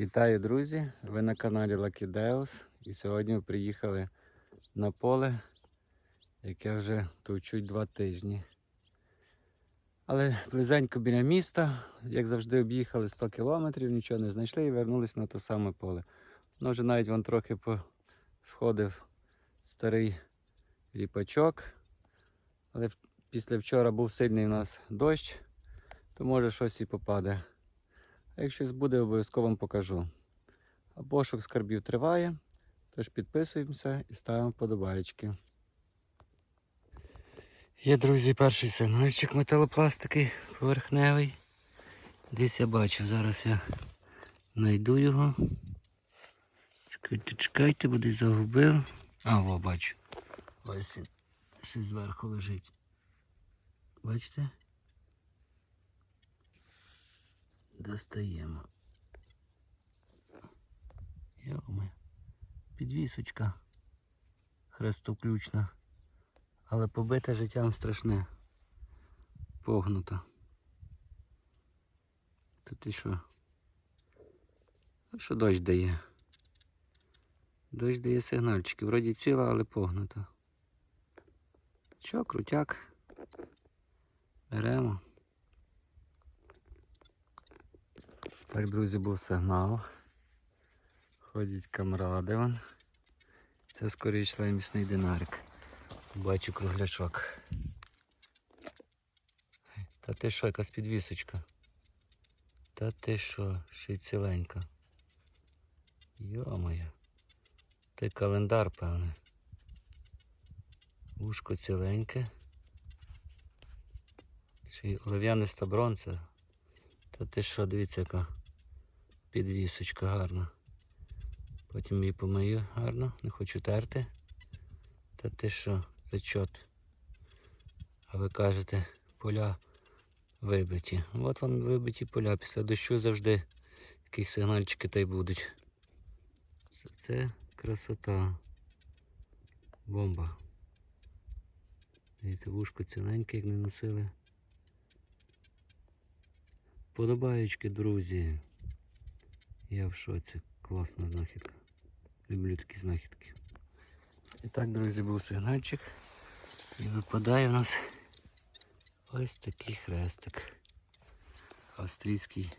Вітаю, друзі! Ви на каналі Lucky Deus. І сьогодні ми приїхали на поле, яке вже товчуть два тижні. Але близенько біля міста, як завжди, об'їхали 100 кілометрів, нічого не знайшли і вернулися на те саме поле. Воно вже навіть вон трохи сходив старий ріпачок. Але після вчора був сильний у нас дощ, то може щось і попаде. Як щось буде, обов'язково вам покажу. Пошук скарбів триває, тож підписуємося і ставимо подобаєчки. Є, друзі, перший сигнальчик металопластики поверхневий. Десь я бачу, зараз я знайду його. Чекайте, чекайте, бо десь загубив. А, о, бачу. Ось він ще зверху лежить. Бачите? Достаємо. Йоме. Підвісочка. Хрестоключна. Але побите життям страшне. Погнута. Тут і що? А що дощ дає? Дощ дає сигнальчики. Вроді ціла, але погнута. Що, крутяк? Беремо. Так, друзі, був сигнал. Ходять камради вон. Це скоріше місний динарик. Бачу круглячок. Та ти що, якась підвісочка? Та ти що, ще й ціленька. Йо-моє. Ти календар, певне. Вушко ціленьке. Ще й олив'яниста бронза. Та ти що, дивіться, яка підвісочка гарна. Потім її помию гарно, не хочу терти. Та ти що, зачот. А ви кажете, поля вибиті. От вам вибиті поля. Після дощу завжди якісь сигнальчики та й будуть. Це, це красота. Бомба. Дивіться, вушко ціленьке, як не носили. Подобаючки, друзі. Я в шоці. Класна знахідка. Люблю такі знахідки. І так, друзі, був сигнальчик. І випадає в нас ось такий хрестик. Австрійський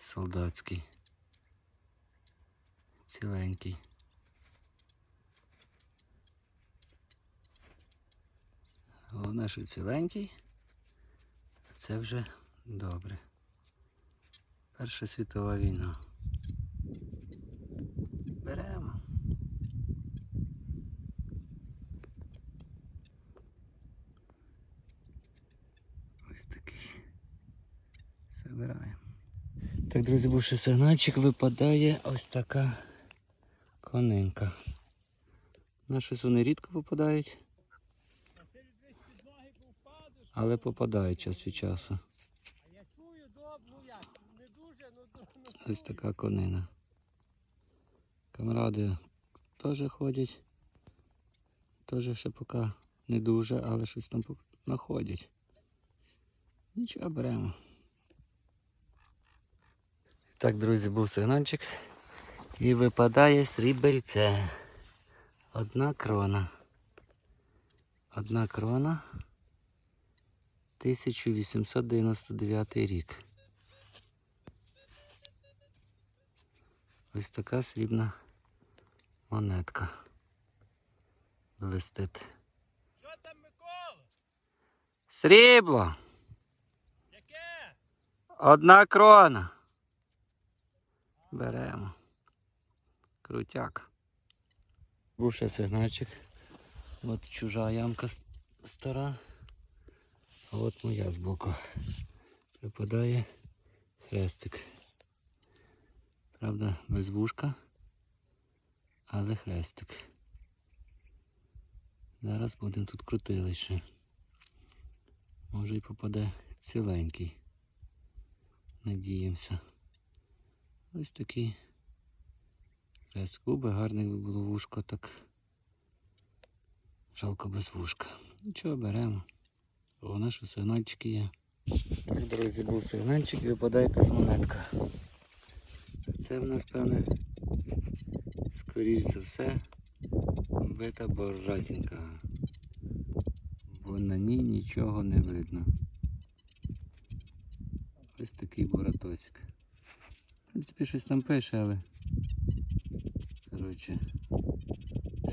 солдатський. Ціленький. Головне, що ціленький. Це вже добре. Перша світова війна. Беремо. Ось такий. Забираємо. Так, друзі, був ще сигнальчик, випадає ось така конинка. На щось вони рідко попадають. Але попадають час від часу. А я чую добру як. Не дуже, ну ду- ну, Ось така конина. Камради теж ходять. Теж ще поки не дуже, але щось там знаходять. Нічого беремо. Так, друзі, був сигнальчик. І випадає срібельце. Одна крона. Одна крона. 1899 рік. Ось така срібна монетка. Блистить. Що там, Микола? Срібло! Яке? Одна крона. Беремо. Крутяк. Був ще сигнальчик. От чужа ямка стара. А от моя збоку. Припадає хрестик. Правда, без вушка, але хрестик. Зараз будемо тут крутили ще. Може і попаде ціленький. Надіємося. Ось такий хрест. Куби гарний би було вушко, так жалко без вушка. Нічого беремо. Головне, що сигнальчики є. Так, друзі, був сигнальчик випадає якась монетка. Це в нас, певне, скоріш за все, бита боржатінка. Бо на ній нічого не видно. Ось такий буратосик. В принципі, щось там пише, але. Коротше,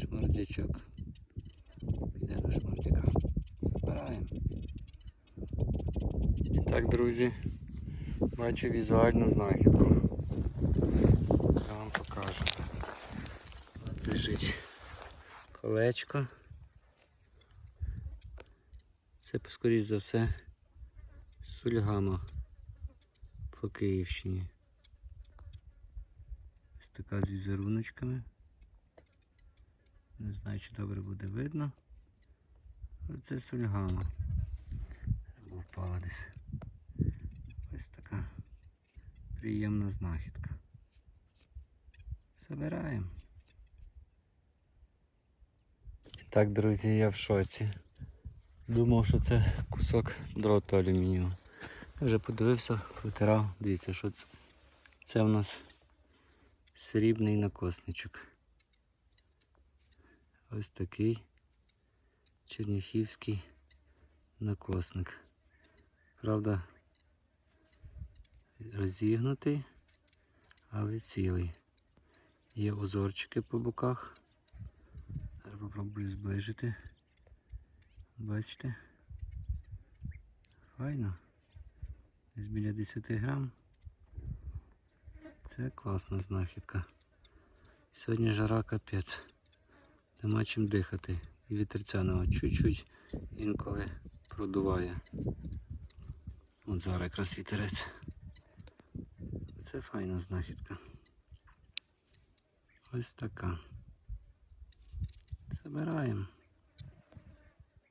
шмардячок. Піде до шмардяка. Забираємо. І так, друзі, бачу візуальну знахідку. Покажу. От лежить колечко. Це, скоріш за все, сульгама по Київщині. Ось така з візеруночками. Не знаю, чи добре буде видно. Але це сульгама. Або впала десь. Ось така приємна знахідка. Забираємо. Так, друзі, я в шоці. Думав, що це кусок дроту алюмінієвого. Вже подивився, протирав. Дивіться, що це. Це в нас срібний накосничок. Ось такий черніхівський накосник. Правда, розігнутий, але цілий. Є узорчики по боках. Зараз попробую зближити. Бачите? Файно. Десь біля 10 грам. Це класна знахідка. Сьогодні жара капець. Нема чим дихати. І вітерця нема чуть-чуть інколи продуває. От зараз якраз вітерець. Це файна знахідка. Ось така. Забираємо.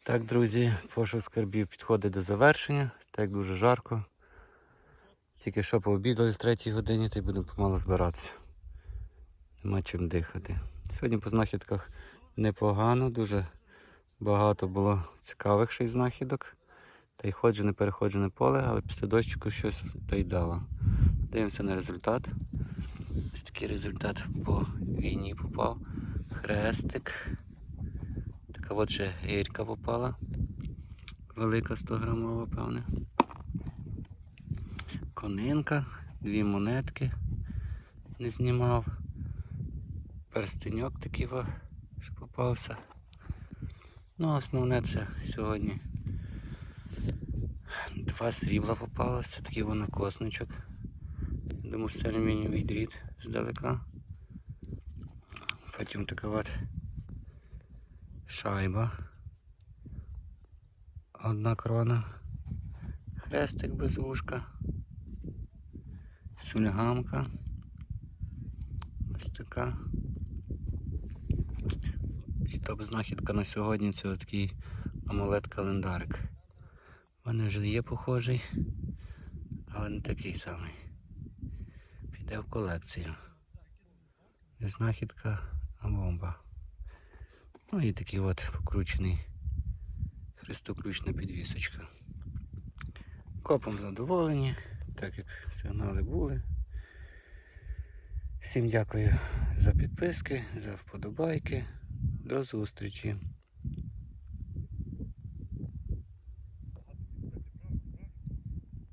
Так, друзі, пошук скарбів підходить до завершення. Так дуже жарко. Тільки що пообідали в третій годині, та й будемо помало збиратися. Нема чим дихати. Сьогодні по знахідках непогано, дуже багато було цікавих знахідок. Та й ходжу, не переходжу поле, але після дощику щось та й дало. Дивимося на результат. Ось такий результат по війні попав. Хрестик. Така от ще гірка попала. Велика 100 грамова, певне. Конинка, дві монетки не знімав. Перстеньок такий, що попався. Ну, основне це сьогодні. Два срібла попалося, такий вонокосничок. Я думаю, що це алюмінієвий дріт здалека. Потім така шайба. Одна крона. Хрестик без вушка. Сульгамка. Ось така. Топ-знахідка на сьогодні це такий амулет-календарик. У мене вже є похожий, але не такий самий. Піде в колекцію. Знахідка, а бомба. Ну і такий от покручений хрестоключна підвісочка. Копом задоволені, так як сигнали були. Всім дякую за підписки, за вподобайки. До зустрічі!